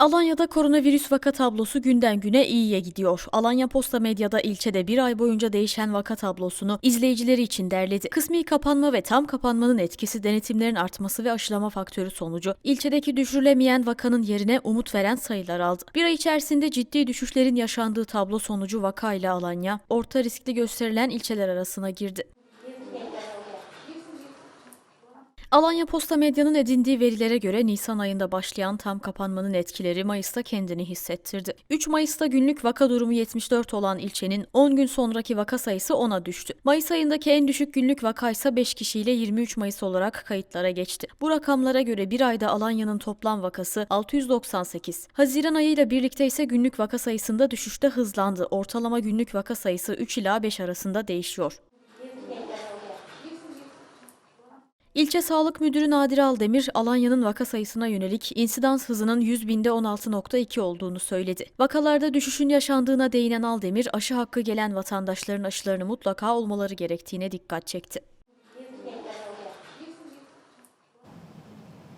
Alanya'da koronavirüs vaka tablosu günden güne iyiye gidiyor. Alanya Posta Medya'da ilçede bir ay boyunca değişen vaka tablosunu izleyicileri için derledi. Kısmi kapanma ve tam kapanmanın etkisi denetimlerin artması ve aşılama faktörü sonucu ilçedeki düşürülemeyen vakanın yerine umut veren sayılar aldı. Bir ay içerisinde ciddi düşüşlerin yaşandığı tablo sonucu vaka ile Alanya orta riskli gösterilen ilçeler arasına girdi. Alanya Posta Medya'nın edindiği verilere göre Nisan ayında başlayan tam kapanmanın etkileri Mayıs'ta kendini hissettirdi. 3 Mayıs'ta günlük vaka durumu 74 olan ilçenin 10 gün sonraki vaka sayısı 10'a düştü. Mayıs ayındaki en düşük günlük vaka ise 5 kişiyle 23 Mayıs olarak kayıtlara geçti. Bu rakamlara göre bir ayda Alanya'nın toplam vakası 698. Haziran ayıyla birlikte ise günlük vaka sayısında düşüşte hızlandı. Ortalama günlük vaka sayısı 3 ila 5 arasında değişiyor. İlçe Sağlık Müdürü Nadir Aldemir, Alanya'nın vaka sayısına yönelik insidans hızının 100 binde 16.2 olduğunu söyledi. Vakalarda düşüşün yaşandığına değinen Aldemir, aşı hakkı gelen vatandaşların aşılarını mutlaka olmaları gerektiğine dikkat çekti.